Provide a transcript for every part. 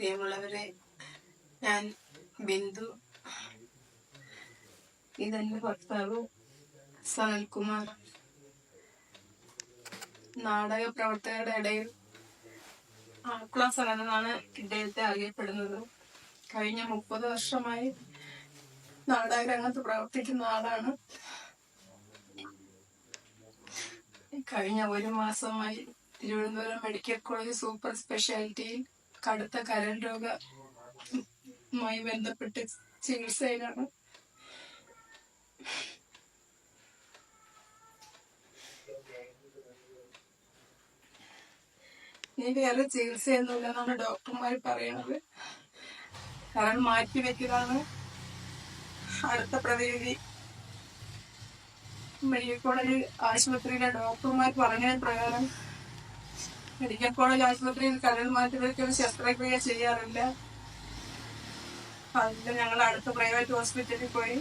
പ്രിയമുള്ളവരെ ഞാൻ ബിന്ദു. ഇതെന്റെ ഭർത്താവ് സനൽകുമാർ. നാടക പ്രവർത്തകരുടെ ഇടയിൽ ആക്കുള സനൽ എന്നാണ് ഇദ്ദേഹത്തെ അറിയപ്പെടുന്നത്. കഴിഞ്ഞ മുപ്പത് വർഷമായി നാടക രംഗത്ത് പ്രവർത്തിക്കുന്ന ആളാണ്. കഴിഞ്ഞ ഒരു മാസമായി തിരുവനന്തപുരം മെഡിക്കൽ കോളേജ് സൂപ്പർ സ്പെഷ്യാലിറ്റിയിൽ കടുത്ത കരൾ രോഗമായി ബന്ധപ്പെട്ട് ചികിത്സയിലാണ്. ഇനി വേറെ ചികിത്സയൊന്നുമില്ലെന്നാണ് ഡോക്ടർമാർ പറയുന്നത് കാരണം മാറ്റി വെക്കലാണ്. അടുത്ത പ്രതിവിധി. മെഡിക്കൽ കോളേജ് ആശുപത്രിയിലെ ഡോക്ടർമാർ പറഞ്ഞ പ്രകാരം മെഡിക്കൽ കോളേജ് ആശുപത്രിയിൽ കരൾ മാറ്റുകൾക്ക് ശസ്ത്രക്രിയ ചെയ്യാറില്ല. അതിന് ഞങ്ങൾ അടുത്ത പ്രൈവറ്റ് ഹോസ്പിറ്റലിൽ പോയി.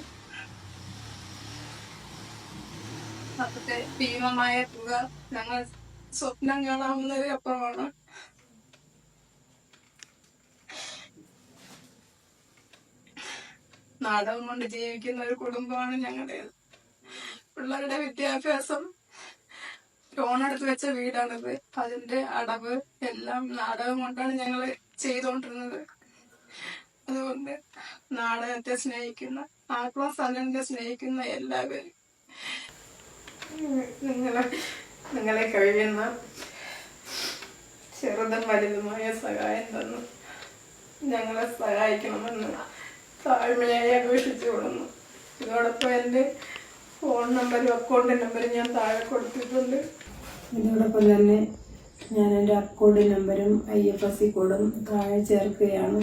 അപ്പത്തെ ഭീമമായ തുക ഞങ്ങൾ സ്വപ്നം കാണാവുന്നതിന് അപ്പുറമാണ്. നാടകം കൊണ്ട് ജീവിക്കുന്ന ഒരു കുടുംബമാണ് ഞങ്ങളുടേത്. പിള്ളേരുടെ വിദ്യാഭ്യാസം ലോൺ എടുത്ത് വെച്ച വീടാണിത്. അതിന്റെ അടവ് എല്ലാം നാടകം കൊണ്ടാണ് ഞങ്ങൾ ചെയ്തുകൊണ്ടിരുന്നത് അതുകൊണ്ട് നാടകത്തെ സ്നേഹിക്കുന്ന ആക്കള സലനെ സ്നേഹിക്കുന്ന എല്ലാവരും. നിങ്ങളെ നിങ്ങളെ കഴിയുന്ന ചെറുതും വലുതുമായ സഹായം തന്നു ഞങ്ങളെ സഹായിക്കണമെന്ന് താഴ്മയായി അപേക്ഷിച്ചു കൊടുന്നു ഇതോടൊപ്പം എന്റെ ഫോൺ നമ്പരും അക്കൗണ്ട് നമ്പരും ഞാൻ താഴെ കൊടുത്തിട്ടുണ്ട്. ഇതോടൊപ്പം തന്നെ ഞാൻ എന്റെ അക്കൗണ്ട് നമ്പരും ഐ എഫ് എസ് സി കോഡും താഴെ ചേർക്കുകയാണ്.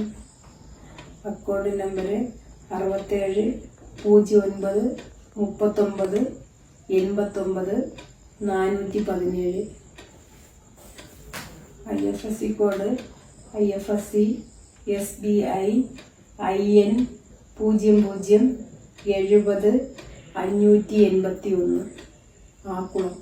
അക്കൗണ്ട് നമ്പർ അറുപത്തേഴ് പൂജ്യം ഒൻപത് മുപ്പത്തൊമ്പത് എൺപത്തൊമ്പത് നാനൂറ്റി പതിനേഴ്. I F S C code I F S C S B I I N പൂജ്യം പൂജ്യം എഴുപത് അഞ്ഞൂറ്റി എൺപത്തി ഒന്ന് ആക്കുളം